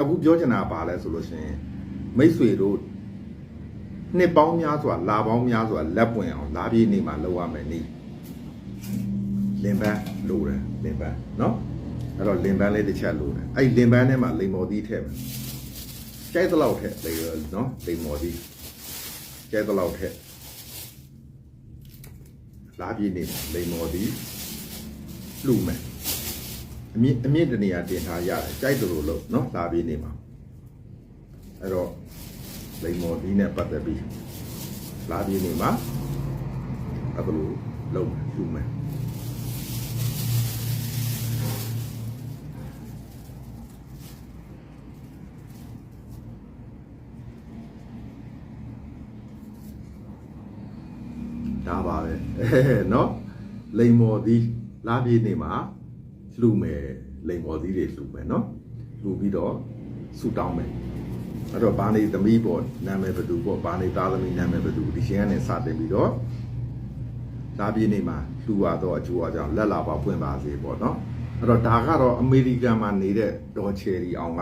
အခုပြောချင်တာကဘာလဲဆိုလို့ရှိရင်မိတ်ဆွေတို့နှစ်ပေါင်းများစွာလာပေါင်းများစွာလက်ပွင့်အောင်လာပြေးနေမှာလောက်ရမယ်နေလင်ပန်းလိုတယ်လင်ပန်းเนาะအဲ့တော့လင်ပန်းလေးတစ်ချက်လိုတယ်အဲ့ဒီလင်ပန်းထဲမှာလိမ္မော်သီးထည့်မယ်ကြိုက်တဲ့လောက်ထည့်လေเนาะလိမ္မော်သီးကြိုက်တဲ့လောက်ထည့်လာပြေးနေမှာလိမ္မော်သီးလူမယ် အမြင့်အမြင့်တနေရာတင်ထားရတယ်ကြိုက်တယ်လို့လို့နော်လာပြီးနေမှာအဲ့တော့လိမ္မော်ဒီနဲ့ပတ်သက်ပြီးလာပြီးနေမှာအဲ့ဒါလို့လုံးမယ်ယူမယ်ဒါပါပဲနော်လိမ္မော်ဒီလာပြီးနေမှာ လှူမယ်လိမ်မော်သီးတွေလှူမယ်နော်လှူပြီးတော့ဆူတောင်းမယ်အဲ့တော့ဘာနေသမီးပေါ့နာမည်ဘယ်သူပေါ့ဘာနေသားသမီးနာမည်ဘယ်သူဒီရှင်ကနေစတင်ပြီးတော့လာပြည့်နေမှာလှူရတော့အကျိုးအကြောင်းလက်လာပါဖွင့်ပါစေပေါ့နော်အဲ့တော့ဒါကတော့အမေရိကန်မှာနေတဲ့ဒေါ်ချယ်ရီအောင်က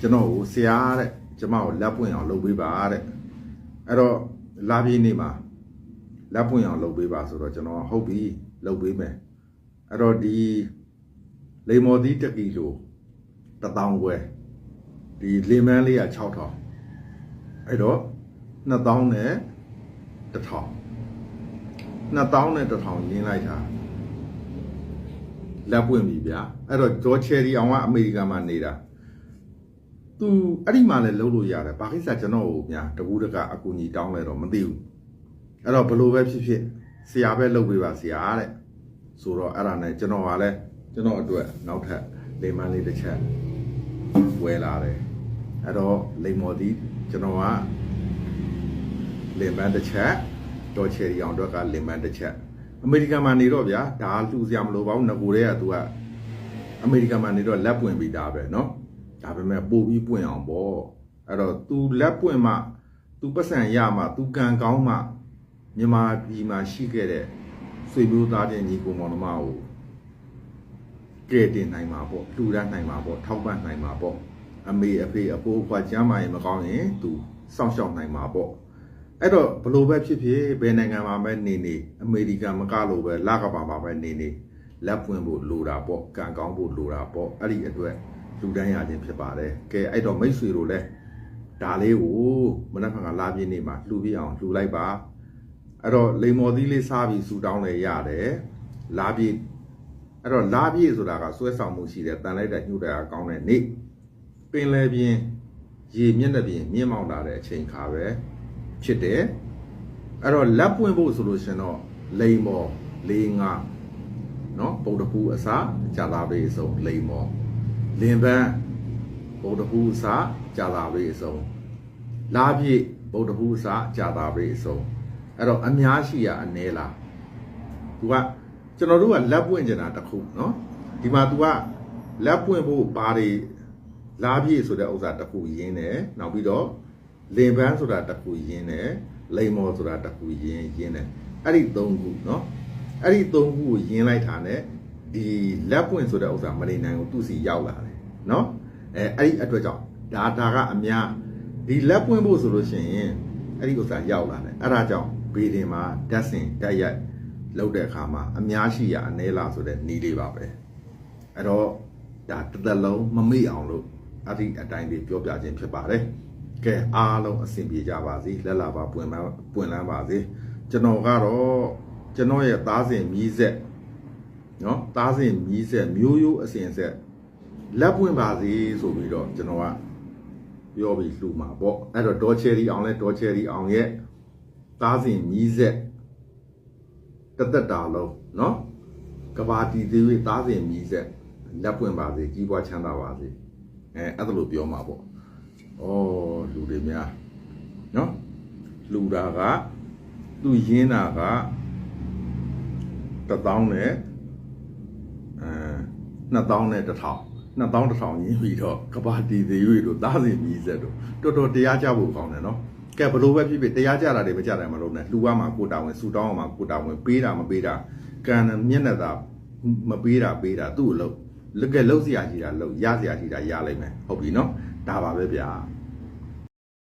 ကျွန်တော်ကိုဆရာတဲ့ကျွန်မကိုလက်ပွင့်အောင်လုပ်ပေးပါတဲ့အဲ့တော့လာပြည့်နေမှာလက်ပွင့်အောင်လုပ်ပေးပါဆိုတော့ကျွန်တော်ဟုတ်ပြီလုပ်ပေးမယ် အဲ့တော့ဒီလိမ္မော်သီးတစ်ကီလို1000ခွဲဒီလင်မန်းလေးက6000အဲ့တော့2000နဲ့1000 2000နဲ့1000ရင်းလိုက်တာလက်ပွင့်ပြီဗျာအဲ့တော့ဂျော်ချယ်ရီအောင်ကအမေရိကန်မှာနေတာသူအဲ့ဒီမှာလည်းလုံးလို့ရတယ်ဘာကိစ္စကျွန်တော်ကိုများတကူးတကအကူကြီးတောင်းလဲတော့မသိဘူးအဲ့တော့ဘလို့ပဲဖြစ်ဖြစ်ဆရာပဲလုပ်ပေးပါဆရာတဲ့ ဆိုတော့အဲ့ဒါနဲ့ကျွန်တော်ကလည်းကျွန်တော်အတွက်နောက်ထပ်လေမန်းလေးတစ်ချက်ဝယ်လာတယ်အဲ့တော့လိမ္မော်ဒီကျွန်တော်ကလေမန်းတစ်ချက်ဒေါ်ချယ်ရီအောင်အတွက်ကလေမန်းတစ်ချက်အမေရိကန်မှာနေတော့ဗျာဒါလှူစရာမလိုပါဘူးငကိုတွေကသူကအမေရိကန်မှာနေတော့လက်ပွင့်ပြီးသားပဲเนาะဒါပေမဲ့ပို့ပြီးပွင့်အောင်ပေါ့အဲ့တော့ तू လက်ပွင့်မှ तू ပတ်စံရမှ तू ကံကောင်းမှမြန်မာပြည်မှာရှိခဲ့တဲ့ ဆွေမျိုးသားချင်းညီကိုမောင်နှမကိုကဲတင်နိုင်မှာပေါ့လှူဒန်းနိုင်မှာပေါ့ထောက်ပံ့နိုင်မှာပေါ့အမေအဖေအဖိုးအဖွားကျမ်းမာရင်မကောင်းရင်သူစောင့်ရှောက်နိုင်မှာပေါ့အဲ့တော့ဘလို့ပဲဖြစ်ဖြစ်ဘယ်နိုင်ငံမှာပဲနေနေအမေရိကန်မကလို့ပဲလကဘာမှာပဲနေနေလက်ပွင့်ဖို့လိုတာပေါ့ကံကောင်းဖို့လိုတာပေါ့အဲ့ဒီအတွက်လူတိုင်းရခြင်းဖြစ်ပါတယ်ကဲအဲ့တော့မိတ်ဆွေတို့လည်းဒါလေးကိုမနက်ဖြန်ကလာပြင်းနေမှာလှူပြအောင်လှူလိုက်ပါ အဲ့တော့လိမ္မော်သီးလေးစားပြီးဆူတောင်းလဲရတယ်လာပြည့်အဲ့တော့လာပြည့်ဆိုတာကဆွဲဆောင်မှုရှိတယ်တန်လိုက်တဲ့ညှို့တဲ့အကောင်းတဲ့နေ့ပင်လေပြင်းရေမျက်နှာပြင်မြင့်မောင်းလာတဲ့အချိန်ခါပဲဖြစ်တယ်အဲ့တော့လက်ပွင့်ဖို့ဆိုလို့ရှင်တော့လိမ္မော်လေးငါနော်ပုံတပူအစားကြာလာပေအစုံလိမ္မော်လင်ပန်းပုံတပူအစားကြာလာပေအစုံလာပြည့်ပုံတပူအစားကြာလာပေအစုံ အဲ့တော့အများရှိရအနေလား तू ကကျွန်တော်တို့ကလက်ပွင့်ကျင်တာတစ်ခုเนาะဒီမှာ तू ကလက်ပွင့်ဖို့ဘာတွေလားပြည့်ဆိုတဲ့ဥစ္စာတစ်ခုရင်းတယ်နောက်ပြီးတော့လင်ပန်းဆိုတာတစ်ခုရင်းတယ်လိမ္မော်ဆိုတာတစ်ခုရင်းရင်းတယ်အဲ့ဒီသုံးခုเนาะအဲ့ဒီသုံးခုကိုရင်းလိုက်တာ ਨੇ ဒီလက်ပွင့်ဆိုတဲ့ဥစ္စာမနေနိုင်ဘူးသူ့စီရောက်လာတယ်เนาะအဲအဲ့ဒီအတွက်ကြောင့်ဒါဒါကအများဒီလက်ပွင့်ဖို့ဆိုလို့ရှိရင်အဲ့ဒီဥစ္စာရောက်လာတယ်အဲ့ဒါကြောင့် ဘေးတင်မှာဓာတ်စင်ဓာတ်ရိုက်လောက်တဲ့အခါမှာအများရှိရအနေလားဆိုတဲ့နီးလေးပါပဲအဲ့တော့ဒါတစ်သက်လုံးမမေ့အောင်လို့အဲ့ဒီအတိုင်းလေးပြောပြခြင်းဖြစ်ပါတယ်ကဲအားလုံးအဆင်ပြေကြပါစေလက်လာပါပွင့်မပွင့်လန်းပါစေကျွန်တော်ကတော့ကျွန်တော်ရဲ့သားစဉ်မြည်ဆက်နော်သားစဉ်မြည်ဆက်မျိုးရိုးအစဉ်ဆက်လက်ပွင့်ပါစေဆိုပြီးတော့ကျွန်တော်ကပြောပြီးလှူမှာပေါ့အဲ့တော့ဒေါ်ချယ်ရီအောင်လဲဒေါ်ချယ်ရီအောင်ရဲ့ သားစဉ်မြည်ဆက်တသက်တာလုံးเนาะကဘာတီသေး၍သားစဉ်မြည်ဆက်လက်ပွင့်ပါစေကြီးပွားချမ်းသာပါစေအဲအဲ့ဒါလို့ပြောမှာပေါ့ဩလူတွေများเนาะလူတာကသူရင်းတာကတစ်သောင်းနဲ့အဲနှစ်သောင်းနဲ့တစ်ထောင်နှစ်သောင်းတစ်ထောင်ရင်းပြီးတော့ကဘာတီသေး၍တို့သားစဉ်မြည်ဆက်တို့တော်တော်တရားကြဖို့ကောင်းတယ်เนาะ ကဲဘလို့ပဲဖြစ်ဖြစ်တရားကြတာတွေမကြတယ်မလို့နဲ့လှူရမှာကိုတာဝန်ဆူတောင်းရမှာကိုတာဝန်ပေးတာမပေးတာကံနဲ့မျက်နှာသာမပေးတာပေးတာသူ့အလုပ်လကယ်လုံးစရာရှိတာလုံးရစရာရှိတာရလိမ့်မယ်ဟုတ်ပြီနော်ဒါပါပဲဗျာ